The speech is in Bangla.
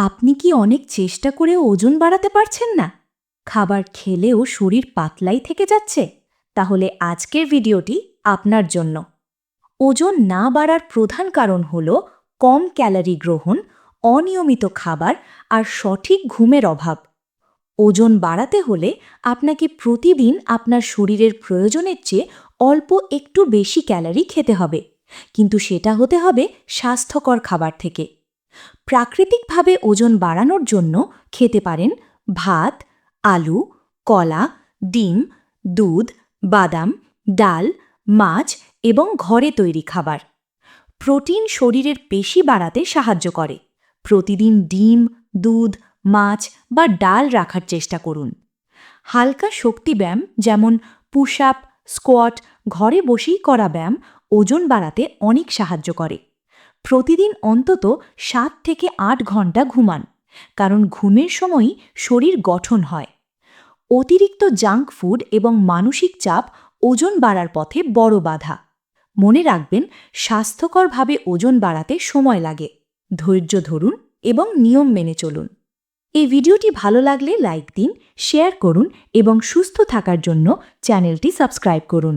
আপনি কি অনেক চেষ্টা করে ওজন বাড়াতে পারছেন না? খাবার খেলেও শরীর পাতলাই থেকে যাচ্ছে। তাহলে আজকের ভিডিওটি আপনার জন্য। ওজন না বাড়ার প্রধান কারণ হল কম ক্যালারি গ্রহণ, অনিয়মিত খাবার আর সঠিক ঘুমের অভাব। ওজন বাড়াতে হলে আপনাকে প্রতিদিন আপনার শরীরের প্রয়োজনের চেয়ে অল্প একটু বেশি ক্যালারি খেতে হবে। কিন্তু সেটা হতে হবে স্বাস্থ্যকর খাবার থেকে। প্রাকৃতিকভাবে ওজন বাড়ানোর জন্য খেতে পারেন ভাত, আলু, কলা, ডিম, দুধ, বাদাম, ডাল, মাছ এবং ঘরে তৈরি খাবার। প্রোটিন শরীরের পেশি বাড়াতে সাহায্য করে। প্রতিদিন ডিম, দুধ, মাছ বা ডাল রাখার চেষ্টা করুন। হালকা শক্তি ব্যায়াম যেমন পুশ আপ, স্কোয়াট, ঘরে বসেই করা ব্যায়াম ওজন বাড়াতে অনেক সাহায্য করে। প্রতিদিন অন্তত সাত থেকে আট ঘণ্টা ঘুমান, কারণ ঘুমের সময়ই শরীর গঠন হয়। অতিরিক্ত জাঙ্ক ফুড এবং মানসিক চাপ ওজন বাড়ার পথে বড় বাধা। মনে রাখবেন, স্বাস্থ্যকরভাবে ওজন বাড়াতে সময় লাগে। ধৈর্য ধরুন এবং নিয়ম মেনে চলুন। এই ভিডিওটি ভালো লাগলে লাইক দিন, শেয়ার করুন এবং সুস্থ থাকার জন্য চ্যানেলটি সাবস্ক্রাইব করুন।